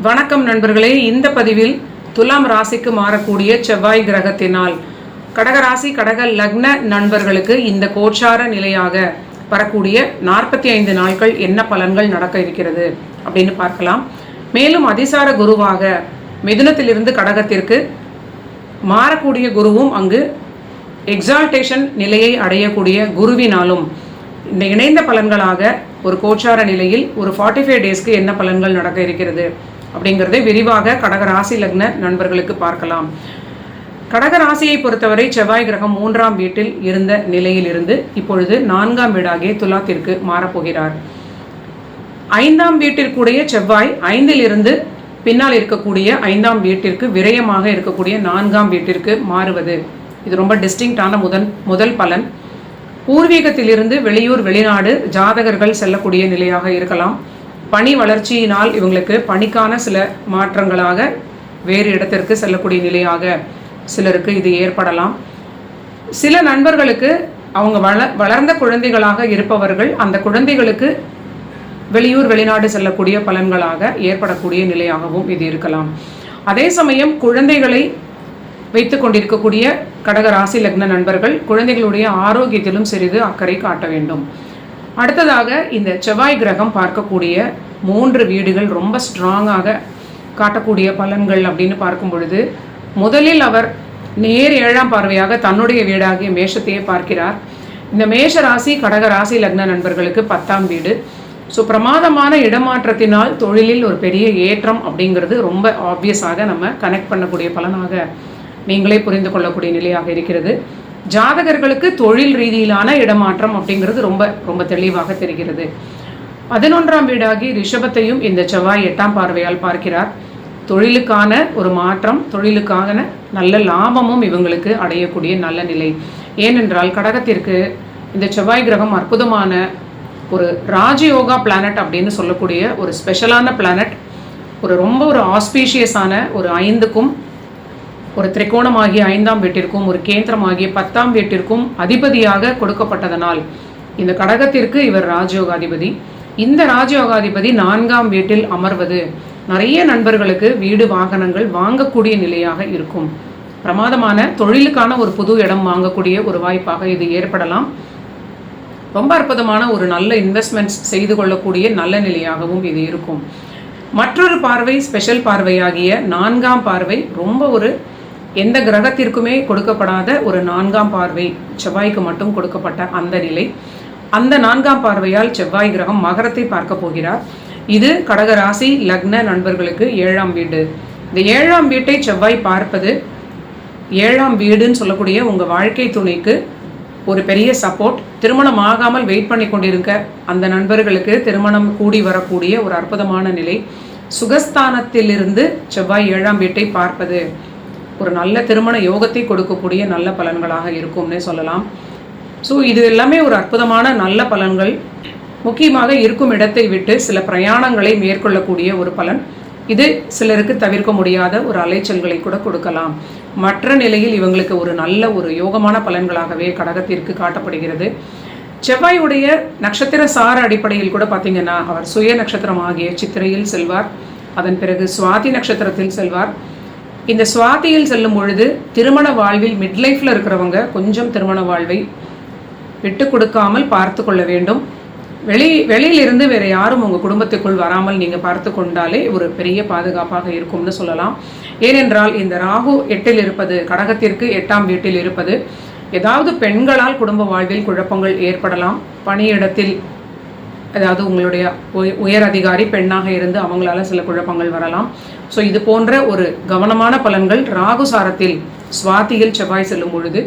வணக்கம் நண்பர்களே. இந்த பதிவில் துலாம் ராசிக்கு மாறக்கூடிய செவ்வாய் கிரகத்தினால் கடகராசி கடக லக்ன நண்பர்களுக்கு இந்த கோச்சார நிலையாக வரக்கூடிய நாற்பத்தி ஐந்து நாட்கள் என்ன பலன்கள் நடக்க இருக்கிறது அப்படின்னு பார்க்கலாம். மேலும் அதிசார குருவாக மிதுனத்திலிருந்து கடகத்திற்கு மாறக்கூடிய குருவும் அங்கு எக்ஸால்டேஷன் நிலையை அடையக்கூடிய குருவினாலும் இந்த இணைந்த பலன்களாக ஒரு கோச்சார நிலையில் ஒரு ஃபார்ட்டி ஃபைவ் டேஸ்க்கு என்ன பலன்கள் நடக்க இருக்கிறது? அப்படிங்கிறதை விரிவாக கடக ராசி லக்ன நண்பர்களுக்கு பார்க்கலாம். கடக ராசியை பொறுத்தவரை செவ்வாய் கிரகம் மூன்றாம் வீட்டில் இருந்த நிலையிலிருந்து இப்பொழுது நான்காம் வீடாகிய துலாத்திற்கு மாறப்போகிறார். ஐந்தாம் வீட்டிற்குடைய செவ்வாய் ஐந்திலிருந்து பின்னால் இருக்கக்கூடிய ஐந்தாம் வீட்டிற்கு விரயமாக இருக்கக்கூடிய நான்காம் வீட்டிற்கு மாறுவது. இது ரொம்ப டிஸ்டிங்டான முதல் முதல் பலன். பூர்வீகத்திலிருந்து வெளியூர் வெளிநாடு ஜாதகர்கள் செல்லக்கூடிய நிலையாக இருக்கலாம். பணி வளர்ச்சியினால் இவங்களுக்கு பணிக்கான சில மாற்றங்களாக வேறு இடத்திற்கு செல்லக்கூடிய நிலையாக சிலருக்கு இது ஏற்படலாம். சில நண்பர்களுக்கு அவங்க வள வளர்ந்த குழந்தைகளாக இருப்பவர்கள் அந்த குழந்தைகளுக்கு வெளியூர் வெளிநாடு செல்லக்கூடிய பலன்களாக ஏற்படக்கூடிய நிலையாகவும் இது இருக்கலாம். அதே சமயம் குழந்தைகளை வைத்து கொண்டிருக்கக்கூடிய கடக ராசி லக்ன நண்பர்கள் குழந்தைகளுடைய ஆரோக்கியத்திலும் சிறிது அக்கறை காட்ட வேண்டும். அடுத்ததாக இந்த செவ்வாய் கிரகம் பார்க்கக்கூடிய மூன்று வீடுகள் ரொம்ப ஸ்ட்ராங்காக காட்டக்கூடிய பலன்கள் அப்படின்னு பார்க்கும் பொழுது முதலில் அவர் நேர் ஏழாம் பார்வையாக தன்னுடைய வீடாகிய மேஷத்தையே பார்க்கிறார். இந்த மேஷ ராசி கடக ராசி லக்ன நண்பர்களுக்கு பத்தாம் வீடு. ஸோ பிரமாதமான இடமாற்றத்தினால் தொழிலில் ஒரு பெரிய ஏற்றம் அப்படிங்கிறது ரொம்ப ஆப்வியஸாக நம்ம கனெக்ட் பண்ணக்கூடிய பலனாக நீங்களே புரிந்து கொள்ளக்கூடிய நிலையாக இருக்கிறது. ஜாதகர்களுக்கு தொழில் ரீதியிலான இடமாற்றம் அப்படிங்கிறது ரொம்ப ரொம்ப தெளிவாக தெரிகிறது. பதினொன்றாம் வீடாகி ரிஷபத்தையும் இந்த செவ்வாய் எட்டாம் பார்வையால் பார்க்கிறார். தொழிலுக்கான ஒரு மாற்றம் தொழிலுக்கான நல்ல லாபமும் இவங்களுக்கு அடையக்கூடிய நல்ல நிலை. ஏனென்றால் கடகத்திற்கு இந்த செவ்வாய் கிரகம் அற்புதமான ஒரு ராஜயோகா பிளானட் அப்படின்னு சொல்லக்கூடிய ஒரு ஸ்பெஷலான பிளானட் ஒரு ரொம்ப ஒரு ஆஸ்பீஷியஸான ஒரு ஐந்துக்கும் ஒரு திரிகோணமாகிய ஐந்தாம் வீட்டிற்கும் ஒரு கேந்திரமாகிய பத்தாம் வீட்டிற்கும் அதிபதியாக கொடுக்கப்பட்டதனால் இந்த கடகத்திற்கு இவர் ராஜயோகாதிபதி. இந்த ராஜயோகாதிபதி நான்காம் வீட்டில் அமர்வது நிறைய நண்பர்களுக்கு வீடு வாகனங்கள் வாங்கக்கூடிய நிலையாக இருக்கும். பிரமாதமான தொழிலுக்கான ஒரு புது இடம் வாங்கக்கூடிய ஒரு வாய்ப்பாக இது ஏற்படலாம். ரொம்ப அற்புதமான ஒரு நல்ல இன்வெஸ்ட்மெண்ட்ஸ் செய்து கொள்ளக்கூடிய நல்ல நிலையாகவும் இது இருக்கும். மற்றொரு பார்வை ஸ்பெஷல் பார்வையாகிய நான்காம் பார்வை ரொம்ப ஒரு எந்த கிரகத்திற்குமே கொடுக்கப்படாத ஒரு நான்காம் பார்வை செவ்வாய்க்கு மட்டும் கொடுக்கப்பட்ட அந்த நிலை. அந்த நான்காம் பார்வையால் செவ்வாய் கிரகம் மகரத்தை பார்க்க போகிறார். இது கடகராசி லக்ன நண்பர்களுக்கு ஏழாம் வீடு. இந்த ஏழாம் வீட்டை செவ்வாய் பார்ப்பது ஏழாம் வீடுன்னு சொல்லக்கூடிய உங்கள் வாழ்க்கை துணைக்கு ஒரு பெரிய சப்போர்ட் திருமணம் ஆகாமல் வெயிட் பண்ணி கொண்டிருக்க அந்த நண்பர்களுக்கு திருமணம் கூடி வரக்கூடிய ஒரு அற்புதமான நிலை. சுகஸ்தானத்திலிருந்து செவ்வாய் ஏழாம் வீட்டை பார்ப்பது. ஒரு நல்ல திருமண யோகத்தை கொடுக்கக்கூடிய நல்ல பலன்களாக இருக்கும்னே சொல்லலாம். ஸோ இது எல்லாமே ஒரு அற்புதமான நல்ல பலன்கள். முக்கியமாக இருக்கும் இடத்தை விட்டு சில பிரயாணங்களை மேற்கொள்ளக்கூடிய ஒரு பலன். இது சிலருக்கு தவிர்க்க முடியாத ஒரு அலைச்சல்களை கூட கொடுக்கலாம். மற்ற நிலையில் இவங்களுக்கு ஒரு நல்ல ஒரு யோகமான பலன்களாகவே கடகத்திற்கு காட்டப்படுகிறது. செவ்வாயுடைய நட்சத்திர சார அடிப்படையில் கூட பார்த்தீங்கன்னா அவர் சுய நட்சத்திரமாகிய சித்திரையில் செல்வார். அதன் பிறகு சுவாதி நட்சத்திரத்தில் செல்வார். இந்த சுவாதியில் செல்லும் பொழுது திருமண வாழ்வில் மிட்லைஃப்பில் இருக்கிறவங்க கொஞ்சம் திருமண வாழ்வை விட்டு கொடுக்காமல் பார்த்து கொள்ள வேண்டும். வெளி வெளியிலிருந்து வேறு யாரும் உங்கள் குடும்பத்துக்குள் வராமல் நீங்கள் பார்த்து கொண்டாலே ஒரு பெரிய பாதுகாப்பாக இருக்கும்னு சொல்லலாம். ஏனென்றால் இந்த ராகு எட்டில் இருப்பது கடகத்திற்கு எட்டாம் வீட்டில் இருப்பது ஏதாவது பெண்களால் குடும்ப வாழ்வில் குழப்பங்கள் ஏற்படலாம். பணியிடத்தில் அதாவது உங்களுடைய உயர் அதிகாரி பெண்ணாக இருந்து அவங்களால சில குழப்பங்கள் வரலாம். ஸோ இது போன்ற ஒரு கவனமான பலன்கள் ராகு சாரத்தில் சுவாதியில் செவ்வாய் செல்லும் பொழுது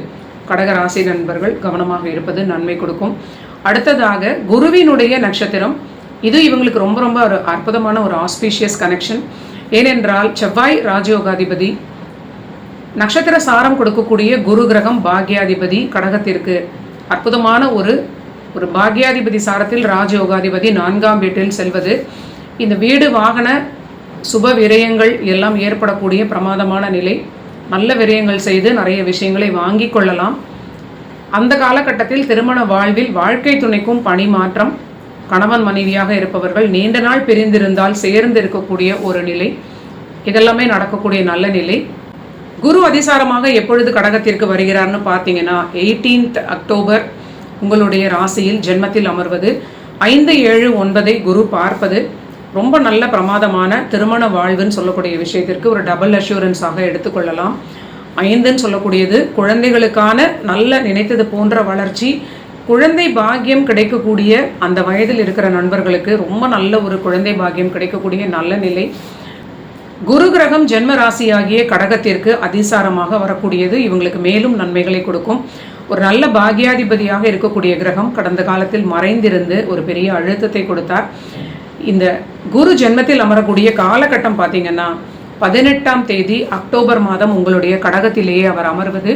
கடகராசி நண்பர்கள் கவனமாக இருப்பது நன்மை கொடுக்கும். அடுத்ததாக குருவினுடைய நட்சத்திரம். இது இவங்களுக்கு ரொம்ப ரொம்ப ஒரு அற்புதமான ஒரு ஆஸ்பீஷியஸ் கனெக்ஷன் ஏனென்றால் செவ்வாய் ராஜயோகாதிபதி நட்சத்திர சாரம் கொடுக்கக்கூடிய குரு கிரகம் பாக்யாதிபதி கடகத்திற்கு அற்புதமான ஒரு ஒரு பாக்யாதிபதி சாரத்தில் ராஜயோகாதிபதி நான்காம் வீட்டில் செல்வது. இந்த வீடு வாகன சுப விரயங்கள் எல்லாம் ஏற்படக்கூடிய பிரமாதமான நிலை. நல்ல விரயங்கள் செய்து நிறைய விஷயங்களை வாங்கி கொள்ளலாம். அந்த காலகட்டத்தில் திருமண வாழ்வில் வாழ்க்கை துணைக்கும் பணி மாற்றம் கணவன் மனைவியாக இருப்பவர்கள் நீண்ட நாள் பிரிந்திருந்தால் சேர்ந்து இருக்கக்கூடிய ஒரு நிலை. இதெல்லாமே நடக்கக்கூடிய நல்ல நிலை. குரு அதிசாரமாக எப்பொழுது கடகத்திற்கு வருகிறார்னு பார்த்தீங்கன்னா எயிட்டீன்த் அக்டோபர் உங்களுடைய ராசியில் ஜென்மத்தில் அமர்வது. ஐந்து ஏழு ஒன்பதை குரு பார்ப்பது. ரொம்ப நல்ல பிரமாதமான திருமண வாழ்வுன்னு சொல்லக்கூடிய விஷயத்திற்கு ஒரு டபுள் அஷூரன்ஸாக எடுத்துக்கொள்ளலாம். ஐந்துன்னு சொல்லக்கூடியது குழந்தைகளுக்கான நல்ல நினைத்தது போன்ற வளர்ச்சி குழந்தை பாக்கியம் கிடைக்கக்கூடிய அந்த வயதில் இருக்கிற நண்பர்களுக்கு ரொம்ப நல்ல ஒரு குழந்தை பாக்கியம் கிடைக்கக்கூடிய நல்ல நிலை. குரு கிரகம் ஜென்ம ராசியாகிய கடகத்திற்கு அதிசாரமாக வரக்கூடியது இவங்களுக்கு மேலும் நன்மைகளை கொடுக்கும். ஒரு நல்ல பாகியாதிபதியாக இருக்கக்கூடிய கிரகம் கடந்த காலத்தில் மறைந்திருந்து ஒரு பெரிய அழுத்தத்தை கொடுத்தார். இந்த குரு ஜென்மத்தில் அமரக்கூடிய காலகட்டம் பார்த்தீங்கன்னா பதினெட்டாம் தேதி அக்டோபர் மாதம் உங்களுடைய கடகத்திலேயே அவர் அமர்வது.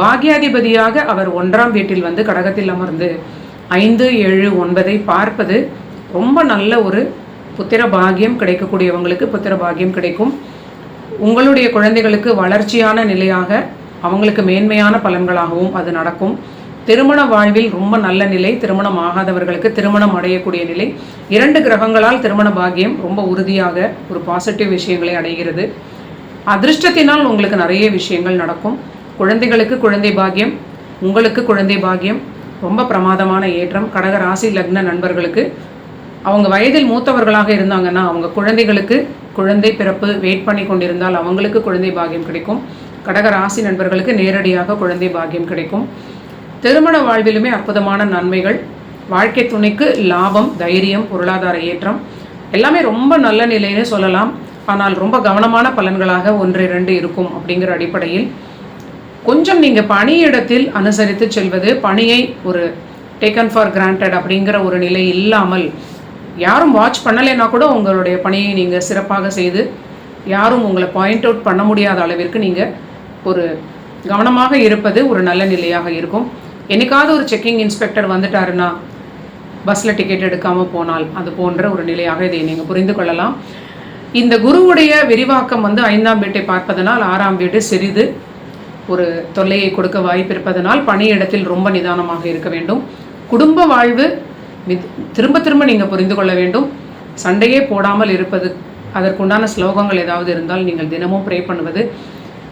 பாக்யாதிபதியாக அவர் ஒன்றாம் வீட்டில் வந்து கடகத்தில் அமர்ந்து ஐந்து ஏழு ஒன்பதை பார்ப்பது ரொம்ப நல்ல ஒரு புத்திர பாகியம் கிடைக்கக்கூடியவங்களுக்கு புத்திர பாகியம் கிடைக்கும். உங்களுடைய குழந்தைகளுக்கு வளர்ச்சியான நிலையாக அவங்களுக்கு மேன்மையான பலன்களாகவும் அது நடக்கும். திருமண வாழ்வில் ரொம்ப நல்ல நிலை திருமணம் ஆகாதவர்களுக்கு திருமணம் அடையக்கூடிய நிலை. இரண்டு கிரகங்களால் திருமண பாகியம் ரொம்ப உறுதியாக ஒரு பாசிட்டிவ் விஷயங்களை அடைகிறது. அதிர்ஷ்டத்தினால் உங்களுக்கு நிறைய விஷயங்கள் நடக்கும். குழந்தைகளுக்கு குழந்தை பாக்கியம் உங்களுக்கு குழந்தை பாக்கியம் ரொம்ப பிரமாதமான ஏற்றம். கடக ராசி லக்ன நண்பர்களுக்கு அவங்க வயதில் மூத்தவர்களாக இருந்தாங்கன்னா அவங்க குழந்தைகளுக்கு குழந்தை பிறப்பு வெயிட் பண்ணி கொண்டிருந்தால் அவங்களுக்கு குழந்தை பாக்கியம் கிடைக்கும். கடக ராசி நண்பர்களுக்கு நேரடியாக குழந்தை பாக்கியம் கிடைக்கும். திருமண வாழ்விலுமே அற்புதமான நன்மைகள். வாழ்க்கை துணைக்கு லாபம் தைரியம் பொருளாதார ஏற்றம் எல்லாமே ரொம்ப நல்ல நிலைன்னு சொல்லலாம். ஆனால் ரொம்ப கவனமான பலன்களாக ஒன்று இரண்டு இருக்கும் அப்படிங்கிற அடிப்படையில் கொஞ்சம் நீங்கள் பணியிடத்தில் அனுசரித்து செல்வது பணியை ஒரு டேக்கன் ஃபார் கிராண்டட் அப்படிங்கிற ஒரு நிலை இல்லாமல் யாரும் வாட்ச் பண்ணலைன்னா கூட உங்களுடைய பணியை நீங்கள் சிறப்பாக செய்து யாரும் உங்களை பாயிண்ட் அவுட் பண்ண முடியாத அளவிற்கு நீங்கள் ஒரு கவனமாக இருப்பது ஒரு நல்ல நிலையாக இருக்கும். என்னைக்காவது ஒரு செக்கிங் இன்ஸ்பெக்டர் வந்துட்டாருன்னா பஸ்ஸில் டிக்கெட் எடுக்காமல் போனால் அது போன்ற ஒரு நிலையாக இதை நீங்கள் புரிந்து கொள்ளலாம். இந்த குருவுடைய விரிவாக்கம் வந்து ஐந்தாம் வீட்டை பார்ப்பதனால் ஆறாம் வீடு சிறிது ஒரு தொல்லையை கொடுக்க வாய்ப்பு இருப்பதனால் பணியிடத்தில் ரொம்ப நிதானமாக இருக்க வேண்டும். குடும்ப வாழ்வு திரும்ப திரும்ப நீங்கள் புரிந்து கொள்ள வேண்டும். சண்டையே போடாமல் இருப்பது அதற்குண்டான ஸ்லோகங்கள் ஏதாவது இருந்தால் நீங்கள் தினமும் ப்ரே பண்ணுவது.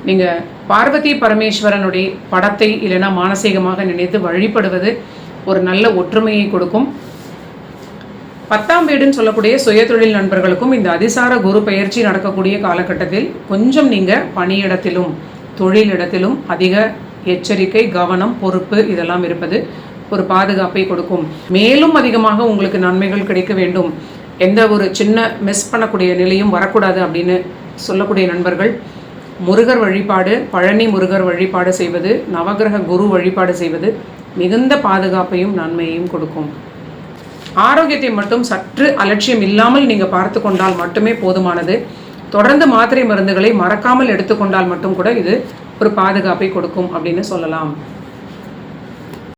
நீங்கள் பார்வதி பரமேஸ்வரனுடைய படத்தை இல்லைன்னா மானசீகமாக நினைத்து வழிபடுவது ஒரு நல்ல ஒற்றுமையை கொடுக்கும். பத்தாம் வீடுன்னு சொல்லக்கூடிய சுயதொழில் நண்பர்களுக்கும் இந்த அதிசார குரு பயிற்சி நடக்கக்கூடிய காலகட்டத்தில் கொஞ்சம் நீங்கள் பணியிடத்திலும் தொழிலிடத்திலும் அதிக எச்சரிக்கை கவனம் பொறுப்பு இதெல்லாம் இருப்பது ஒரு பாதுகாப்பை கொடுக்கும். மேலும் அதிகமாக உங்களுக்கு நன்மைகள் கிடைக்க வேண்டும். எந்த ஒரு சின்ன மிஸ் பண்ணக்கூடிய நிலையும் வரக்கூடாது அப்படின்னு சொல்லக்கூடிய நண்பர்கள் முருகர் வழிபாடு பழனி முருகர் வழிபாடு செய்வது நவகிரக குரு வழிபாடு செய்வது மிகுந்த பாதுகாப்பையும் நன்மையையும் கொடுக்கும். ஆரோக்கியத்தை மட்டும் சற்று அலட்சியம் இல்லாமல் நீங்கள் பார்த்து கொண்டால் மட்டுமே போதுமானது. தொடர்ந்து மாத்திரை மருந்துகளை மறக்காமல் எடுத்துக்கொண்டால் மட்டும் கூட இது ஒரு பாதுகாப்பை கொடுக்கும் அப்படின்னு சொல்லலாம்.